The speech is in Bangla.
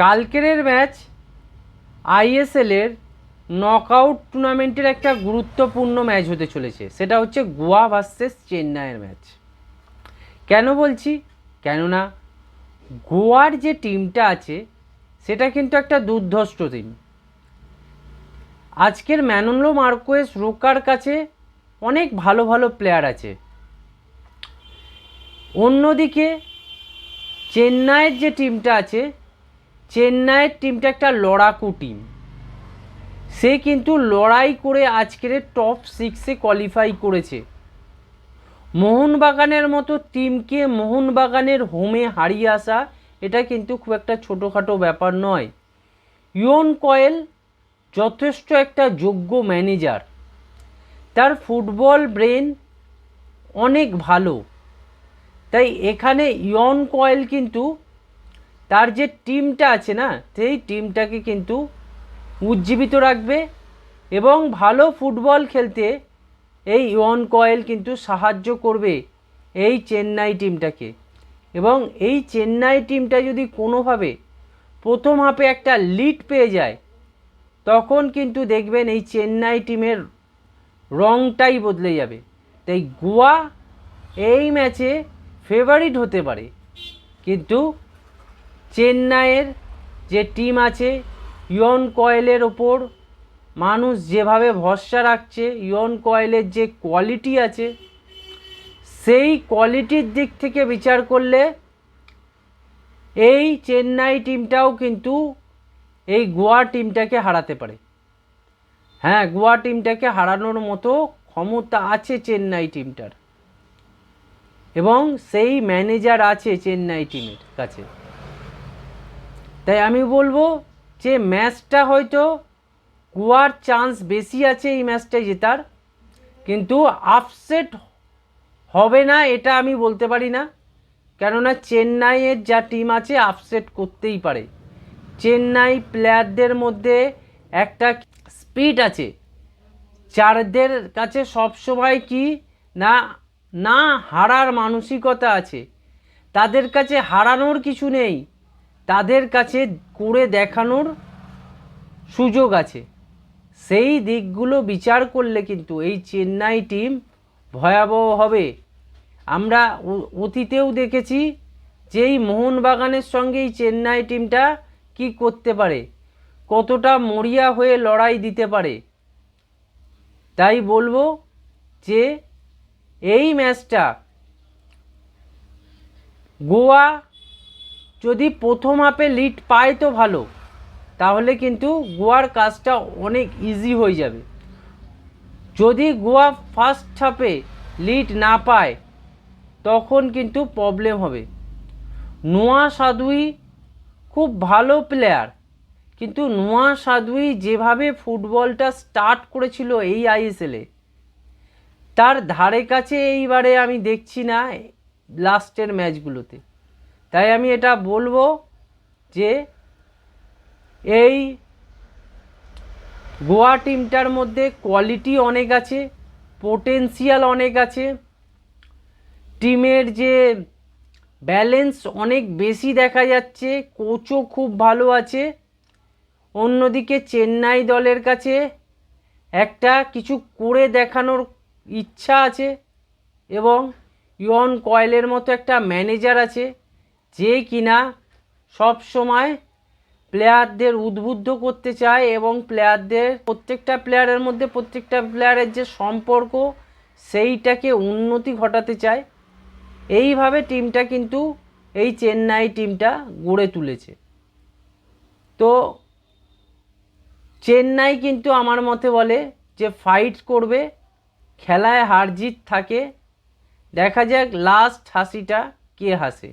কালকের ম্যাচ আইএসএলের নকআউট টুর্নামেন্টের একটা গুরুত্বপূর্ণ ম্যাচ হতে চলেছে। সেটা হচ্ছে গোয়া ভার্সেস চেন্নাইয়ের ম্যাচ। কেন বলছি? কেননা গোয়ার যে টিমটা আছে, সেটা কিন্তু একটা দুর্ধষ্ট টিম। আজকের ম্যানলো মার্কোয়েস রোকার কাছে অনেক ভালো ভালো প্লেয়ার আছে। অন্যদিকে, চেন্নাইয়ের যে টিমটা আছে চেন্নাইয়ের টিমটা একটা লড়াকু টিম সে কিন্তু লড়াই করে আজকের টপ সিক্সে কোয়ালিফাই করেছে। মোহনবাগানের মতো টিমকে মোহনবাগানের হোমে হারিয়ে আসা, এটা কিন্তু খুব একটা ছোটোখাটো ব্যাপার নয়। ইয়ন কয়েল যথেষ্ট একটা যোগ্য ম্যানেজার তার ফুটবল ব্রেন অনেক ভালো। তাই এখানে ইয়ন কয়েল কিন্তু তার যে টিমটা আছে না, সেই টিমটাকে কিন্তু উজ্জীবিত রাখবে এবং ভালো ফুটবল খেলতে এই ইয়ন কয়েল কিন্তু সাহায্য করবে এই চেন্নাই টিমটাকে। এবং এই চেন্নাই টিমটা যদি কোনোভাবে প্রথম হাফে একটা লিড পেয়ে যায়, তখন কিন্তু দেখবেন এই চেন্নাই টিমের রংটাই বদলে যাবে। তাই গোয়া এই ম্যাচে ফেভারিট হতে পারে। কিন্তু চেন্নাইয়ের যে টিম আছে, ইয়ন কয়েলের ওপর মানুষ যেভাবে ভরসা রাখছে, ইয়ন কয়েলের যে কোয়ালিটি আছে, সেই কোয়ালিটির দিক থেকে বিচার করলে এই চেন্নাই টিমটাও কিন্তু এই গোয়া টিমটাকে হারাতে পারে। হ্যাঁ গোয়া টিমটাকে হারানোর মতো ক্ষমতা আছে চেন্নাই টিমটার এবং সেই ম্যানেজার আছে চেন্নাই টিমের কাছে। তাই আমি বলব যে ম্যাচটা হয়তো গোয়ার চান্স বেশি আছে এই ম্যাচটায় জেতার, কিন্তু আপসেট হবে না এটা আমি বলতে পারি না। কেননা চেন্নাইয়ের যা টিম আছে আপসেট করতেই পারে। চেন্নাই প্লেয়ারদের মধ্যে একটা স্পিড আছে। চারদের কাছে সবসময় কি না না হারার মানসিকতা আছে। তাদের কাছে হারানোর কিছু নেই। তাদের কাছে করে দেখানোর সুযোগ আছে। সেই দিকগুলো বিচার করলে কিন্তু এই চেন্নাই টিম ভয়াবহ হবে। আমরা অতীতেও দেখেছি যে এই মোহনবাগানের সঙ্গে এই চেন্নাই টিমটা কি করতে পারে, কতটা মরিয়া হয়ে লড়াই দিতে পারে। তাই বলব যে এই ম্যাচটা গোয়া যদি প্রথম হাফে লিড পায় তো ভালো। তাহলে কিন্তু গোয়ার কাজটা অনেক ইজি হয়ে যাবে। যদি গোয়া ফার্স্ট হাফে লিড না পায়, তখন কিন্তু প্রবলেম হবে। নোয়া সাদুই খুব ভালো প্লেয়ার কিন্তু নোয়া সাদুই যেভাবে ফুটবলটা স্টার্ট করেছিল এই আইএসএলে তার ধারে কাছে এইবারে আমি দেখছি না লাস্টের ম্যাচগুলোতে তাই আমি এটা বলব যে এই গোয়া টিমটার মধ্যে কোয়ালিটি অনেক আছে পোটেন্সিয়াল অনেক আছে। টিমের যে ব্যালেন্স অনেক বেশি দেখা যাচ্ছে কোচও খুব ভালো আছে। অন্যদিকে চেন্নাই দলের কাছে একটা কিছু করে দেখানোর ইচ্ছা আছে এবং ইয়ন কয়েলের মতো একটা ম্যানেজার আছে। যে কিনা সব সময় প্লেয়ারদের উদ্বুদ্ধ করতে চায় এবং প্লেয়ারদের প্রত্যেকটা প্লেয়ারের মধ্যে প্রত্যেকটা প্লেয়ারের যে সম্পর্ক, সেইটাকে উন্নতি ঘটাতে চায়। এইভাবে টিমটা কিন্তু এই চেন্নাই টিমটা গড়ে তুলেছে। তো চেন্নাই কিন্তু আমার মতে বলে যে ফাইট করবে, খেলায় হার জিত থাকে। দেখা যাক লাস্ট হাসিটা কে হাসে।